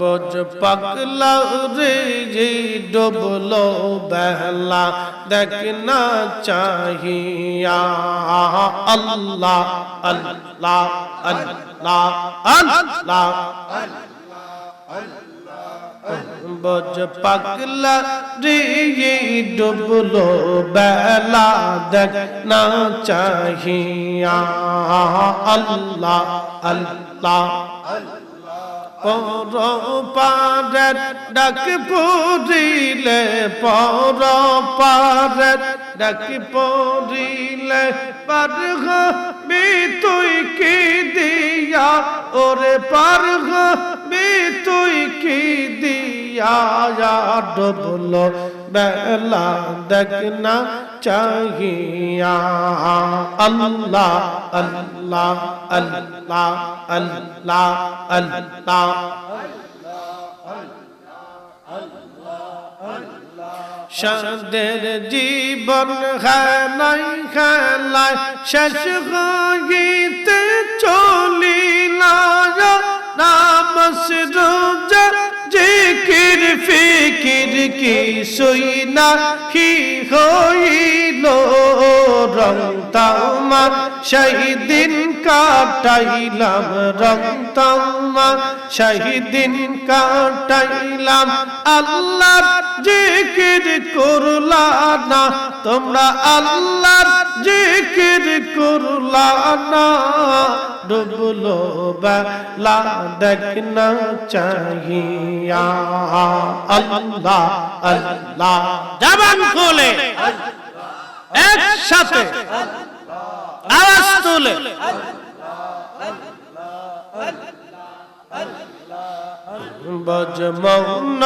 বজ পাগলা রে যে ডুবলো বেহলা দেখ না চাহিয়া। আল্লাহ আল্লাহ আল্লাহ আল্লাহ বজ পাগলা রে ডুবলো বেলা দেখ না চাহিয়া আল্লাহ আল্লাহ। পর পারের ডাক পড়িলে পর পারের ডাক পড়িলে পার বে তুই কি দিয়া? ওরে পার বে তুই কি দিয়া? ডবলো বেলা দেখ না চাহিয়া। আল্লাহ আল্লাহ। আল্লাহ আল্লাহ আল্লাহ সাদের জীবন খেলাই খেলায় শেষ হইতে চলিলা নামস ফিকির কি সইনা কি হইল? রং তামা সেই দিন কাটাইলাম, রং তামা সেই দিন কাটাইলাম। আল্লাহর জিকির করলা না, তোমরা আল্লাহর জিকির করলা না। ডুবলো বেলা দেখ না চাহিয়া আল্লাহ আল্লাহ জবান খোলে একসাথে আওয়াজ তুলে বজ মৌন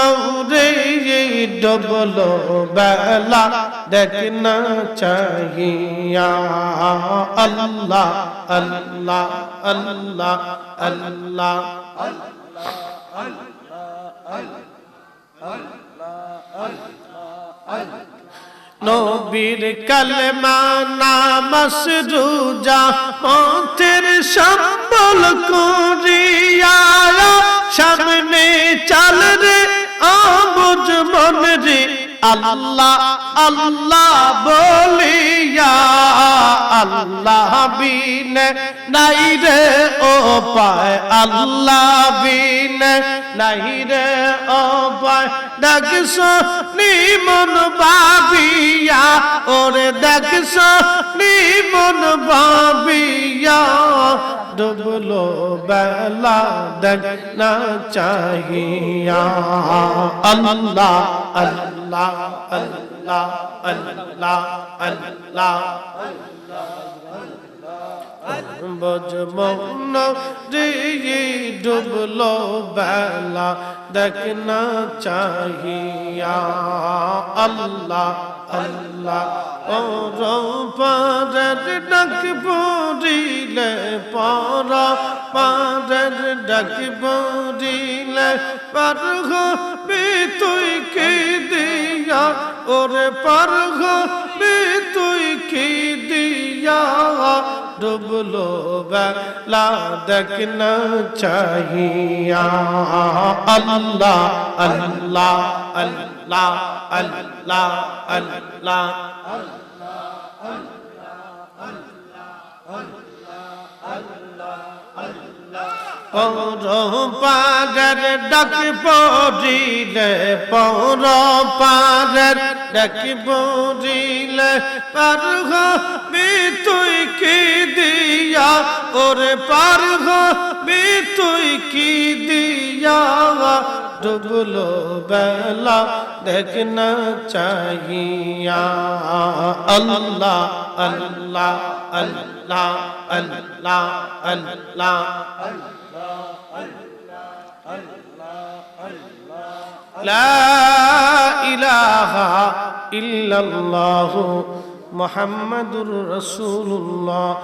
রে ডবলো বেলা দেখ না চাহিয়া আল্লাহ আল্লাহ আল্লাহ আল্লাহ নবীর কালেমা নামাস রোজা পথের সম্বল করিয়া সামনে চাল রে রে আল্লাহ আল্লাহ বলিয়া আল্লাহ বিনে নাই রে ও পায়, আল্লাহ বিনে নাই রে ও পায়। ডাকস নিমন বাবিয়া ওরে ডাকস নিমন বাবিয়া ডুবলো বেলা দেখ না চাহিয়া। আল্লাহ আল্লাহ আল্লাহ আল্লাহ আল্লাহ বজমন রে ডুবলো বেলা দেখ না চাহিয়া। আল্লাহ আল্লাহ পারের ডাক পড়িলে পর পারের ডাক পড়িলে পার হবে তুই কে দিয়া ওরে পার হবে তুই কে দিয়া ডুবলো বেলা দেখ না চাহিয়া আল্লাহ আল্লাহ আল্লাহ আল্লাহ আল্লাহ পর পারের ডাক পড়িলে পর পারের ডাক পড়িলে পার হবে তুই কি দিয়া? ওরে পার হবে তুই কি দিয়া? ডুবলো বেলা দেখ না চাহিয়া আল্লাহ আল্লাহ আল্লাহ আল্লাহ আল্লাহ لا إله إلا الله محمد رسول الله